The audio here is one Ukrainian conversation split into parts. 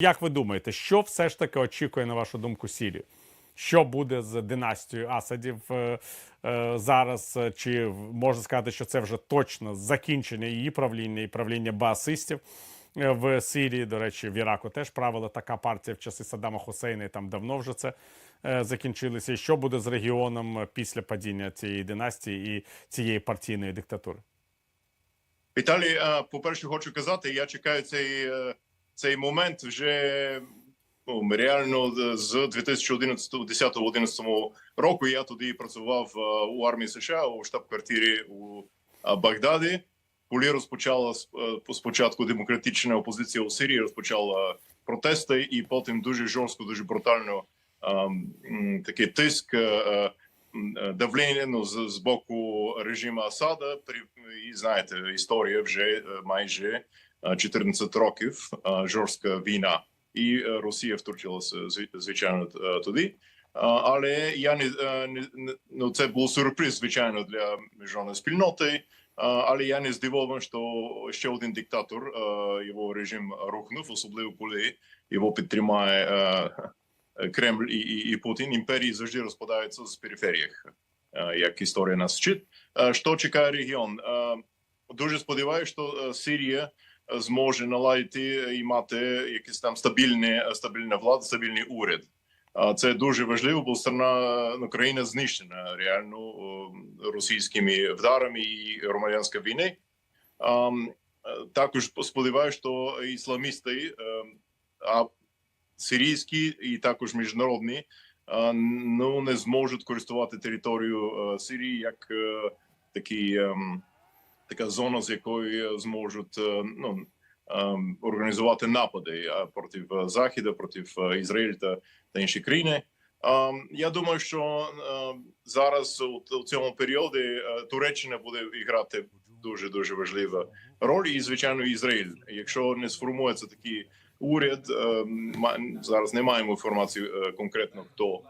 Як ви думаєте, що все ж таки очікує на вашу думку Сірію? Що буде з династією Асадів е, е, зараз? Чи можна сказати, що це вже точно закінчення її правління і правління баасистів е, в Сирії? До речі, в Іраку теж правила така партія в часи Саддама Хусейна, і там давно вже це е, закінчилося. І що буде з регіоном після падіння цієї династії і цієї партійної диктатури? Віталій, е, по-перше, хочу казати, я чекаю цей, цей момент вже ну, реально з 2010-2011 року. Я тоді працював е, у армії США у штаб-квартирі у е, Багдаді. Коли розпочала е, спочатку демократична опозиція у Сирії, розпочала протести, і потім дуже жорстко, дуже брутально е, такий тиск. е, е, е, давлення ну, з, з боку режиму Асада. І знаєте, історія вже е, майже е, 14 років е, жорстка війна, і е, Росія втручилася звичайно е, туди. Е, Але я не, е, не ну це був сюрприз, звичайно, для міжнародної спільноти. Е, Але я не здивований, що ще один диктатор е, його режим рухнув, особливо коли його підтримає е, Кремль і, і, і Путін. Імперії завжди розпадаються з периферіях, е, як історія нас вчить. Е, Що чекає регіон? Е, Дуже сподіваюся, що е, Сирія е, зможе наладити і мати якийсь там стабільне, стабільна влада, стабільний уряд. А Це дуже важливо, бо страна ну, країна знищена реально російськими вдарами і громадянської війни. Е, також сподіваюся, що ісламісти, е, а сирійські і також міжнародні, а, ну не зможуть користувати територію е, Сирії як е, такий, ем, така зона, з якої зможуть е, ну, ем, організувати напади а, проти е, Заходу, проти е, Ізраїлю та, інші країни. Ем, Я думаю, що е, зараз у, цьому періоді е, Туреччина буде грати дуже дуже важливу роль, і звичайно Ізраїль. Якщо не сформується такий уряд, е, ма- зараз не маємо інформації е, конкретно хто е,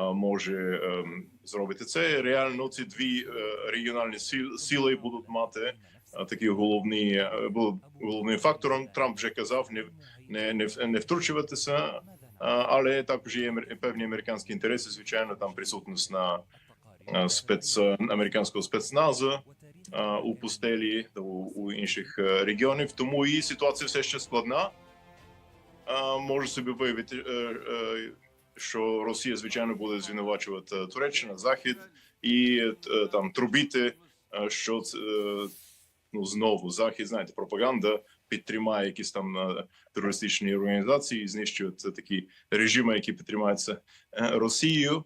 може е, зробити це. Реально ці дві е, регіональні сили будуть мати е, такі головні е, головним фактором. Трамп вже казав не не, не, втручуватися, е, але також є певні американські інтереси. Звичайно, там присутність на е, спец американського спецназу е, у пустелі та у, інших е, регіонів. Тому і ситуація все ще складна. Е, Можу собі виявити, е, е, що Росія звичайно буде звинувачувати Туреччина, Захід і е, там трубити, е, що е, ну знову захід, знаєте, пропаганда підтримає якісь там е, терористичні організації, і знищує такі режими, які підтримаються е, Росією.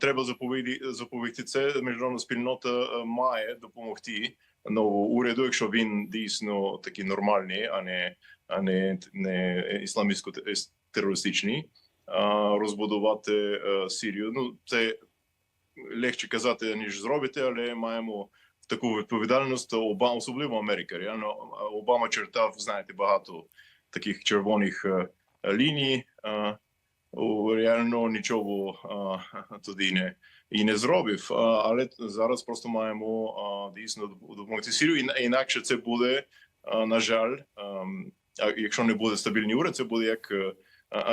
Треба заповіді заповісти це. Міжнародна спільнота е, має допомогти новому уряду, якщо він дійсно такий нормальний, а не а не, не ісламістсько терористичний, розбудувати е, Сирію. Ну це легше казати ніж зробити, але маємо таку відповідальність. Обама, особливо Америка. Реально Обама чертав, знаєте, багато таких червоних е, ліній. Е, реально нічого тоді не і не зробив. Але зараз просто маємо дійсно допомогти Сирію. Іна- Інакше це буде, на жаль, а якщо не буде стабільний уряд, це буде як е,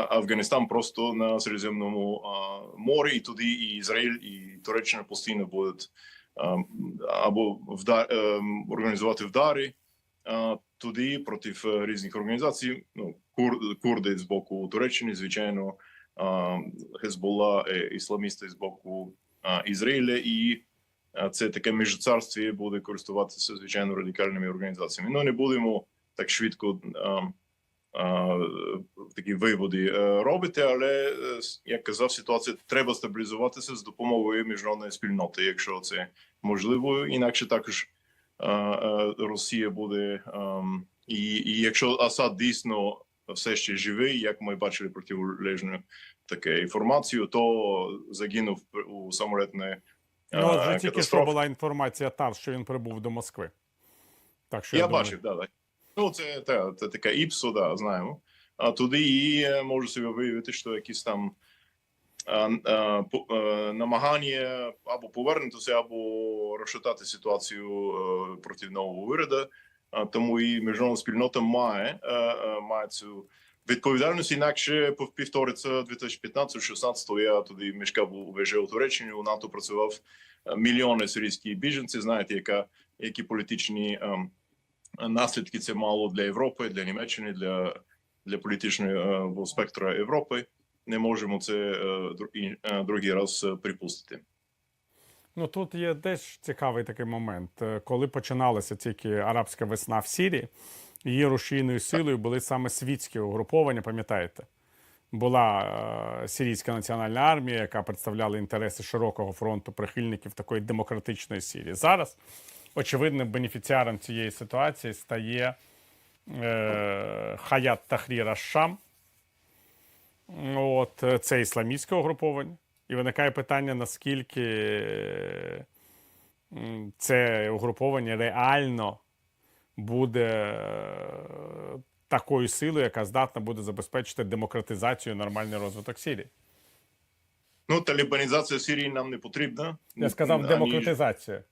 Афганістан просто на Середземному морі, і туди і Ізраїль, і Туреччина постійно будуть або вда, ем, організувати вдари. Туди проти е, різних організацій, ну кур, курди з боку Туреччини, звичайно, Хезболла, е, ісламісти з боку Ізраїля, і це таке міжцарстві буде користуватися звичайно радикальними організаціями. Ну не будемо так швидко такі виводи е, робити, але е, як казав, ситуація треба стабілізуватися з допомогою міжнародної спільноти, якщо це можливо. Інакше також Росія буде і, і якщо Асад дійсно все ще живий, як ми бачили протилежну таке інформацію, то загинув у самолітної Ну, вже тільки що була інформація ТАСС, що він прибув до Москви. Так що Я, я, думаю, бачив, да, да. Ну, це, це, це така іпсо, да, знаємо. А туди і е, можу собі виявити, що якісь там а, а, по- е, намагання або повернутися, або розшатати ситуацію е, проти нового уряду. А, тому і міжнародна спільнота має, е, е, має цю Відповідальність інакше пов- повториться 2015-16. Я тоді мешкав у ВЖ у Туреччині. У НАТО працював мільйони сирійські біженці. Знаєте, яка які політичні ем, наслідки це мало для Європи, для Німеччини, для, для політичного е, спектра Європи. Не можемо це е, е, другий раз припустити. Ну тут є теж цікавий такий момент. Коли починалася тільки арабська весна в Сірії, її рушійною силою були саме світські угруповання, пам'ятаєте? Була сирійська національна армія, яка представляла інтереси широкого фронту прихильників такої демократичної Сирії. Зараз очевидним бенефіціаром цієї ситуації стає е, Хаят Тахрір Аш-Шам. От е, це ісламістське угруповання. І виникає питання, наскільки е, це угруповання реально буде е, такою силою, яка здатна буде забезпечити демократизацію і нормальний розвиток Сирії. Ну, талібанізація Сирії нам не потрібна. Я сказав демократизація.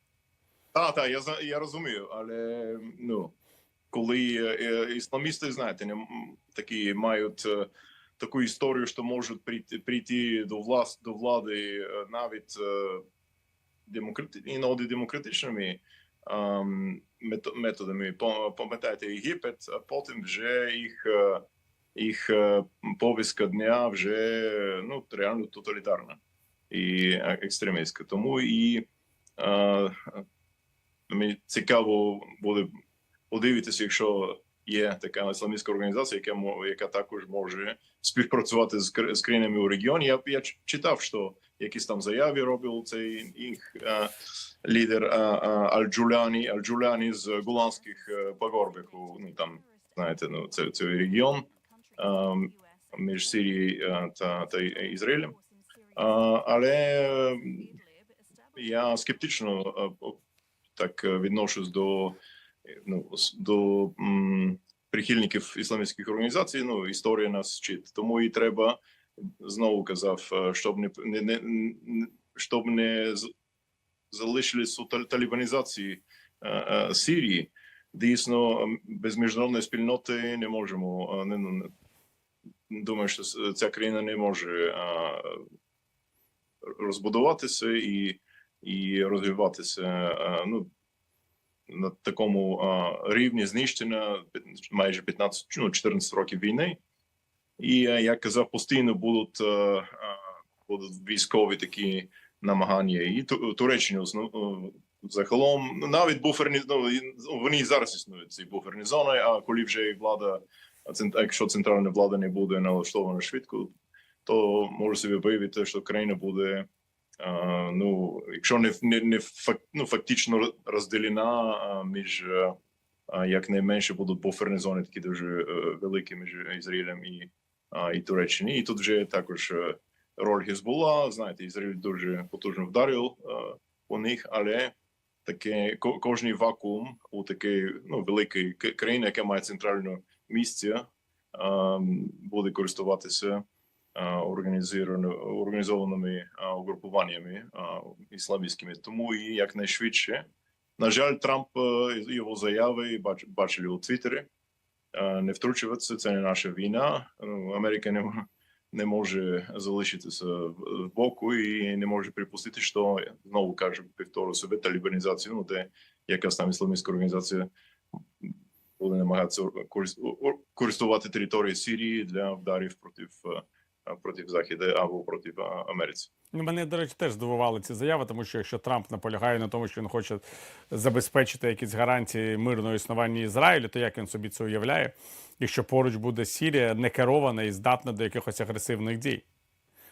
Так, так, я я розумію, але ну коли е, е, ісламісти, знаєте, не такі мають е, таку історію, що можуть прийти прийти до влас до влади навіть демократи іноді демократичними ем, методами. Пам'ятаєте Єгипет, а потім вже їх їх повістка дня вже ну реально тоталітарна і екстремістська. Тому і мені цікаво буде подивитися, якщо є така ісламістська організація, яка яка також може співпрацювати з, з країнами у регіоні. Я я читав, що якісь там заяви робив цей їх е, лідер е, е, Аль-Джуляні, Аль-Джуляні з голландських е, пагорбів. Ну там знаєте, ну це цей регіон е, між Сирією та, та Ізраїлем. Е, але я скептично так е, відношусь до, е, ну, до м, прихильників ісламських організацій. Ну, історія нас вчить. Тому і треба знову казав, е, щоб не не, не, щоб не залишились талібанізації е, Сирії. Дійсно, без міжнародної спільноти не можемо. Не, не, думаю, що ця країна не може е, розбудуватися і, і розвиватися е, ну, на такому е, рівні знищення майже 15, ну, 14 років війни. І е, як казав, постійно будуть, будуть військові такі намагання. І Ту- Туреччині основ- загалом ну, навіть буферні ну, вони і зараз існують ці буферні зони. А коли вже влада, якщо центральна влада не буде налаштована швидко, то може собі виявити, що країна буде. Ну, якщо не не, не ну, фактично розділена між е, якнайменше будуть буферні зони, такі дуже е, великі між Ізраїлем і, і Туреччині. І тут вже також е, роль Гезбула. Знаєте, Ізраїль дуже потужно вдарив по них, але таке кожний вакуум у такій ну, великій країні, яка має центральне місце, е, буде користуватися організованими е, угрупуваннями е, ісламістськими. Тому і якнайшвидше. На жаль, Трамп е, його заяви бачили у Твіттері. Е, Не втручуватися, це не наша війна. Ну, Америка не, не може залишитися в боку і не може припустити, що знову кажу, повторю себе талібанізацію, ну де якась там ісламістська організація буде намагатися корис- користувати територію Сирії для вдарів проти е, проти Заходу або проти Америці. Мене, до речі, теж здивували ці заяви, тому що якщо Трамп наполягає на тому, що він хоче забезпечити якісь гарантії мирного існування Ізраїлю, то як він собі це уявляє, якщо поруч буде Сірія не керована і здатна до якихось агресивних дій?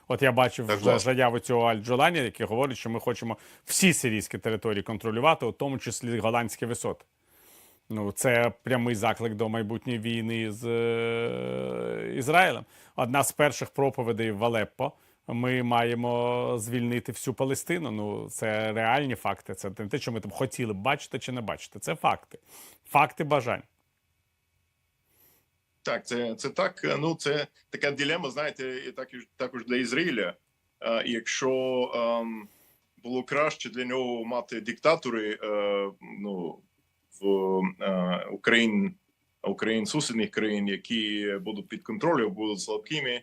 От я бачив Так, вже заяву цього Аль-Джолані, який говорить, що ми хочемо всі сирійські території контролювати, у тому числі голландські висоти. Ну, це прямий заклик до майбутньої війни з е, Ізраїлем. Одна з перших проповідей в Алеппо. Ми маємо звільнити всю Палестину. Ну, це реальні факти. Це не те, що ми там хотіли б бачити чи не бачити. Це факти. Факти бажань. Так, це, це так. Ну, це така дилема, знаєте, і так, також для Ізраїля. Е, Якщо ем, було краще для нього мати диктатори е, ну, е, Україні Україн, сусідніх країн, які будуть під контролем, будуть слабкими,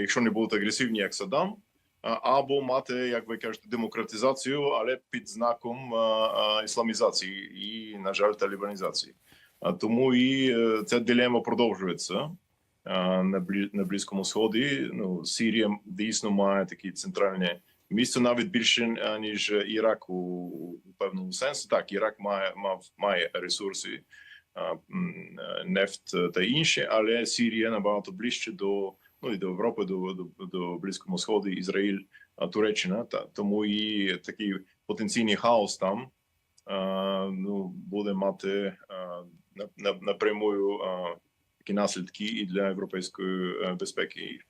якщо не будуть агресивні, як Саддам, або мати, як ви кажете, демократизацію, але під знаком ісламізації і, на жаль, талібанізації. Тому і е, ця дилема продовжується на, Близькому Сході. Ну, Сирія дійсно має таке центральне місце, навіть більше а, ніж Ірак у, у певному сенсі. Так, Ірак має мав має ресурси, е, е, та інші, але Сирія набагато ближче до ну і до Європи, до, до, до Близького Сходу, Ізраїль, Туреччина. Та тому і такий потенційний хаос там ну буде мати напрямую такі наслідки і для європейської е, безпеки.